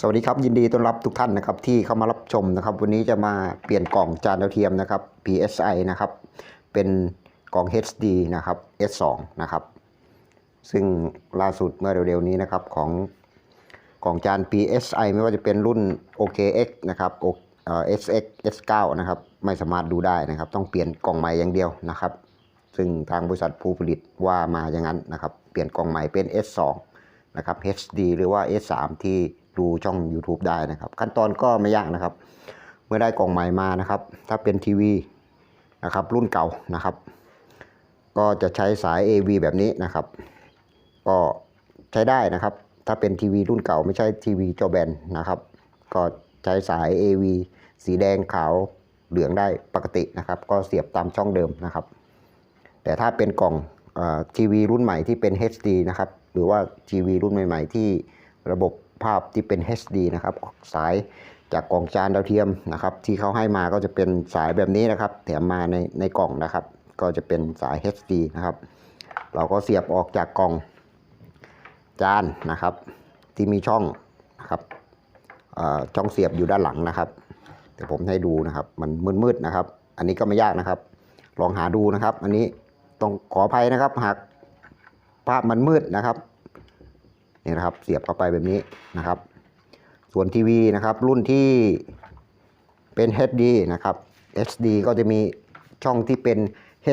สวัสดีครับยินดีต้อนรับทุกท่านนะครับที่เข้ามารับชมนะครับ วันนี้จะมาเปลี่ยนกล่องจานดาวเทียมนะครับ PSI นะครับ เป็นกล่อง HD นะครับ S2 นะครับ ซึ่งล่าสุดเมื่อเร็วๆนี้นะครับของกล่องจาน PSI ไม่ว่าจะเป็นรุ่น OKX นะครับ O- เอ่อ SX S9 นะครับ ไม่สามารถดูได้นะครับ ต้องเปลี่ยนกล่องใหม่อย่างเดียวนะครับ ซึ่งทางบริษัทผู้ผลิตว่ามาอย่างนั้นนะครับ เปลี่ยนกล่องใหม่เป็น S2 นะครับ HD หรือว่า S3 ที่ ดูช่อง YouTube ได้นะครับ ขั้นตอนก็ไม่ยากนะครับ เมื่อได้กล่องใหม่มานะครับ ถ้าเป็นทีวีนะครับรุ่นเก่านะครับ ก็จะใช้สาย AV แบบนี้นะครับ ก็ใช้ได้นะครับ ถ้าเป็นทีวีรุ่นเก่าไม่ใช่ทีวีจอแบนนะครับ ก็ใช้สาย AV สีแดงขาวเหลืองได้ปกตินะครับ ก็เสียบตามช่องเดิมนะครับ แต่ถ้าเป็นกล่องทีวีรุ่นใหม่ที่เป็น HD นะครับ หรือว่าทีวีรุ่นใหม่ ๆ ที่ระบบ ภาพที่เป็น HD นะครับสายจากกล่องจานดาวเทียมนะครับ ที่เขาให้มาก็จะเป็นสายแบบนี้นะครับ แถมมาในในกล่องนะครับ ก็จะเป็นสาย HD นะครับ เราก็เสียบออกจากกล่องจานนะครับ ที่มีช่องนะครับช่องเสียบอยู่ด้านหลังนะครับเดี๋ยวผมให้ดูนะครับ มันมืดๆนะครับ อันนี้ก็ไม่ยากนะครับ ลองหาดูนะครับ อันนี้ต้องขออภัยนะครับ หากภาพมันมืดนะครับ นี่นะครับ เสียบเข้าไปแบบนี้นะครับ ส่วนทีวีนะครับรุ่นที่เป็น HD นะครับ HD ก็จะมีช่องที่เป็น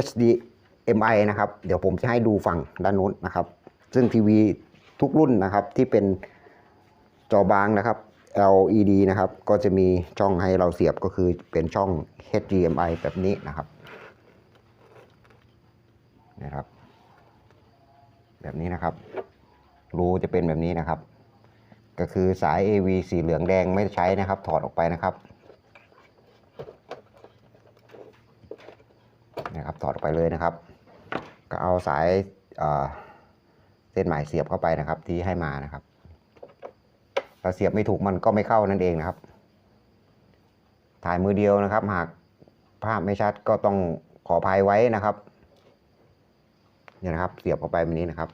HDMI นะครับ เดี๋ยวผมจะให้ดูฝั่งด้านนู้นนะครับ ซึ่งทีวีทุกรุ่นนะครับที่เป็นจอบางนะครับ LED นะครับ ก็จะมีช่องให้เราเสียบก็คือเป็นช่อง HDMI แบบนี้นะครับนะครับ แบบนี้นะครับ รูจะเป็นแบบนี้นะครับ ก็คือสาย AV สีเหลืองแดงไม่ใช้นะครับ ถอดออกไปนะครับนะครับถอดออกไปเลยนะครับ ก็เอาสายเอ่อเส้นไหมายเสียบเข้าไปนะครับ ที่ให้มานะครับถ้าเสียบไม่ถูกมันก็ไม่เข้านั่นเองนะครับ ถ่ายมือเดียวนะครับ หากภาพไม่ชัดก็ต้องขออภัยไว้นะครับเนี่ยนะครับ เสียบเข้าไปแบบนี้นะครับ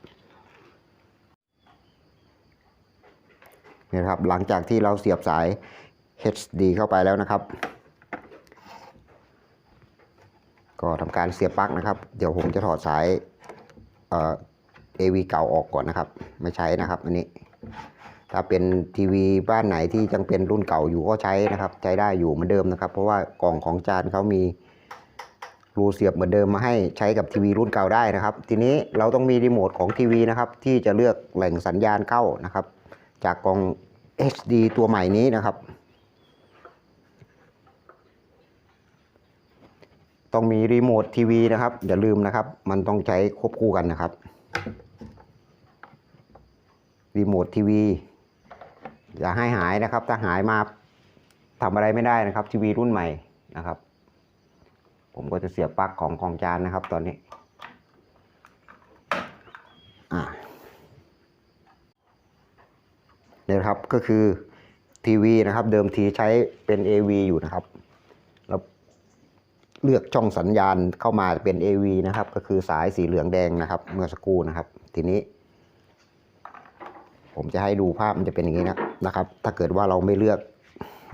นี่นะครับหลังจากที่เราเสียบสาย HD เข้าไปแล้วนะครับ ก็ทำการเสียบปลั๊กนะครับ เดี๋ยวผมจะถอดสายเอ่อ AV เก่าออกก่อนนะครับ ไม่ใช้นะครับอันนี้ ถ้าเป็นทีวีบ้านไหนที่ยังเป็นรุ่นเก่าอยู่ก็ใช้นะครับ ใช้ได้อยู่เหมือนเดิมนะครับ เพราะว่ากล่องของจานเขามีรูเสียบเหมือนเดิมมาให้ใช้กับทีวีรุ่นเก่าได้นะครับ ทีนี้เราต้องมีรีโมทของทีวีนะครับ ที่จะเลือกแหล่งสัญญาณเข้านะครับ จากกล่อง HD ตัวใหม่นี้นะครับ ต้องมีรีโมททีวีนะครับ อย่าลืมนะครับ มันต้องใช้ควบคู่กันนะครับ รีโมททีวีอย่าให้หายนะครับ ถ้าหายมาทำอะไรไม่ได้นะครับทีวีรุ่นใหม่นะครับ ผมก็จะเสียบปลั๊กของของจานนะครับ ตอนนี้ อ่า เนี่ยนะครับก็คือทีวีนะครับเดิมทีใช้เป็น AV อยู่นะครับแล้วเลือกช่องสัญญาณเข้ามาเป็น AV นะครับ ก็คือสายสีเหลืองแดงนะครับ เมื่อสักครู่นะครับ ทีนี้ ผมจะให้ดูภาพมันจะเป็นอย่างนี้นะนะครับ ถ้าเกิดว่าเราไม่เลือก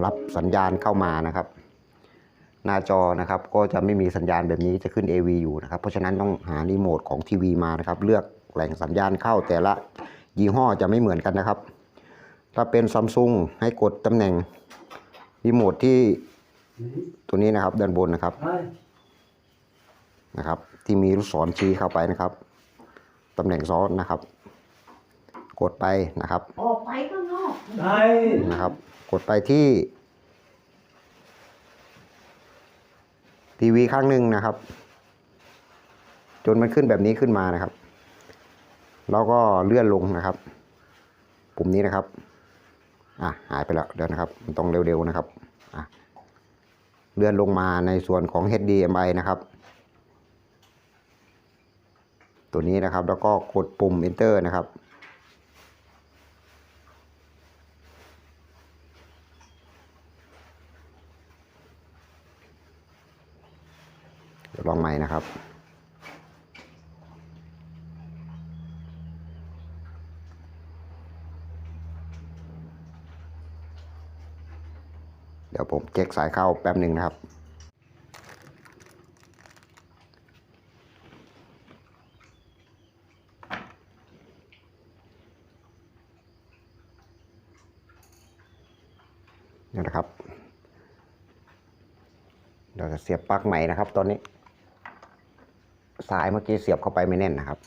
รับสัญญาณเข้ามานะครับ หน้าจอนะครับ ก็จะไม่มีสัญญาณแบบนี้จะขึ้น AV อยู่นะครับ เพราะฉะนั้นต้องหารีโมทของทีวีมานะครับ เลือกแหล่งสัญญาณเข้าแต่ละยี่ห้อจะไม่เหมือนกันนะครับ ถ้าเป็นซัมซุงให้กดตำแหน่งรีโมทที่ตัวนี้นะครับด้านบนนะครับนะครับ ที่มีลูกศรชี้เข้าไปนะครับตำแหน่งซ้อนนะครับ กดไปนะครับ ออกไปข้างนอกได้นะครับ กดไปที่ทีวีข้างหนึ่งนะครับ จนมันขึ้นแบบนี้ขึ้นมานะครับ แล้วก็เลื่อนลงนะครับ ปุ่มนี้นะครับ อะหายไปแล้วเดี๋ยวนะครับมันต้องเร็วๆนะครับอะเลื่อนลงมาในส่วนของ HDMI นะครับ ตัวนี้นะครับแล้วก็กดปุ่ม Enter นะครับลองใหม่นะครับ อ เดี๋ยว ผมเช็คสายเข้าแป๊บหนึ่งนะครับ นี่นะครับเดี๋ยวจะเสียบปลั๊กใหม่นะครับตอนนี้ สายเมื่อกี้เสียบเข้าไปไม่แน่นนะครับ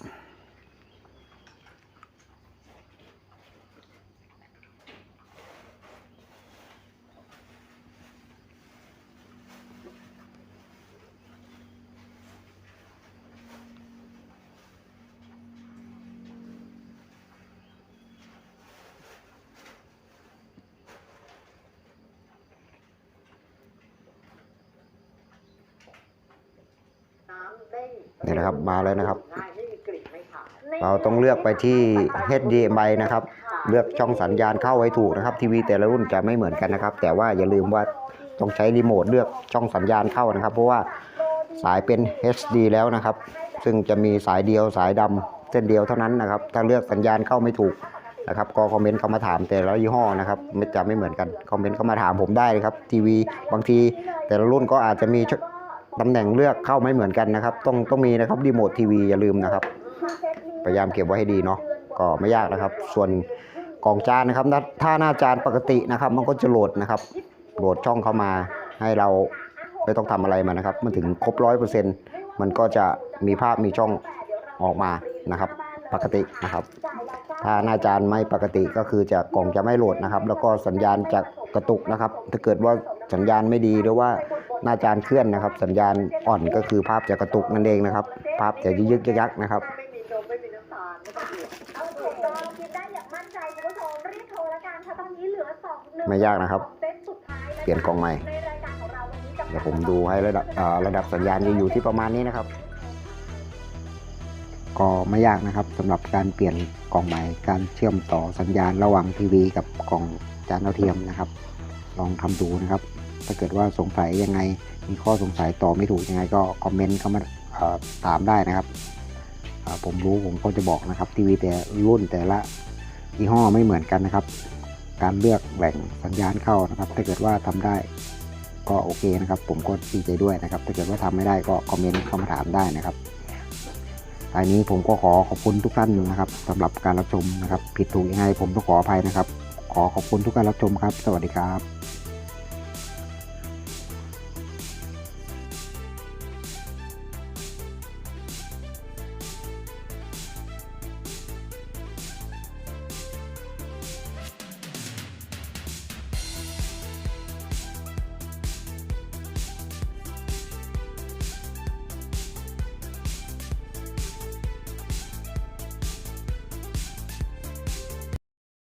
นี่นะครับมาแล้วนะครับ เราต้องเลือกไปที่ HDMI นะครับ เลือกช่องสัญญาณเข้าให้ถูกนะครับ ทีวีแต่ละรุ่นจะไม่เหมือนกันนะครับ แต่ว่าอย่าลืมว่าต้องใช้รีโมทเลือกช่องสัญญาณเข้านะครับ เพราะว่าสายเป็น HD แล้วนะครับ ซึ่งจะมีสายเดียวสายดำเส้นเดียวเท่านั้นนะครับ ถ้าเลือกสัญญาณเข้าไม่ถูกนะครับก็คอมเมนต์เข้ามาถามแต่ละยี่ห้อนะครับไม่จะไม่เหมือนกันคอมเมนต์เข้ามาถามผมได้เลยครับทีวีบางทีแต่ละรุ่นก็อาจจะมี ตำแหน่งเลือกเข้าไม่เหมือนกันนะครับ ต้องต้องมีนะครับรีโมททีวีอย่าลืมนะครับ พยายามเก็บไว้ให้ดีเนาะก็ไม่ยากนะครับ ส่วนกล่องจานนะครับ ถ้าหน้าจานปกตินะครับ มันก็จะโหลดนะครับโหลดช่องเข้ามาให้เราไม่ต้องทำอะไรมันนะครับ มันถึงครบร้อยเปอร์เซ็นต์มันก็จะมีภาพมีช่องออกมานะครับ ปกตินะครับ ถ้าหน้าจานไม่ปกติก็คือจะกล่องจะไม่โหลดนะครับ แล้วก็สัญญาณจะกระตุกนะครับ ถ้าเกิดว่าสัญญาณไม่ดีหรือว่า หน้าจานเคลื่อนนะครับ สัญญาณอ่อนก็คือภาพจะกระตุกนั่นเองนะครับ ภาพจะยึกๆยักๆนะครับไม่งยากยักนใจคุณผู้ชมรีบโทรละกันเพราะตอนนี้เหลือสองหนึ่งไม่ยากนะครับ เปลี่ยนกล่องใหม่รายการของเราวันนี้จะดี๋ยวผมดูให้ระดับระดับสัญญาณจะอยู่ที่ประมาณนี้นะครับ ก็ไม่ยากนะครับสำหรับการเปลี่ยนกล่องใหม่ การเชื่อมต่อสัญญาณระหว่างทีวีกับกล่องจานดาวเทียมนะครับ ลองทำดูนะครับ ถ้าเกิดว่าสงสัยยังไง มีข้อสงสัยต่อไม่ถูกยังไงก็คอมเมนต์เข้ามาถามได้นะครับ ผมรู้ผมก็จะบอกนะครับ ทีวีแต่รุ่นแต่ละยี่ห้อไม่เหมือนกันนะครับ การเลือกแหล่งสัญญาณเข้านะครับ ถ้าเกิดว่าทำได้ก็โอเคนะครับ ผมก็ดีใจด้วยนะครับ ถ้าเกิดว่าทำไม่ได้ก็คอมเมนต์เข้ามาถามได้นะครับท้ายนี้ผมก็ขอขอบคุณทุกท่านนะครับสำหรับการรับชมนะครับ ผิดถูกยังไงผมต้องขออภัยนะครับ ขอขอบคุณทุกการรับชมครับ สวัสดีครับ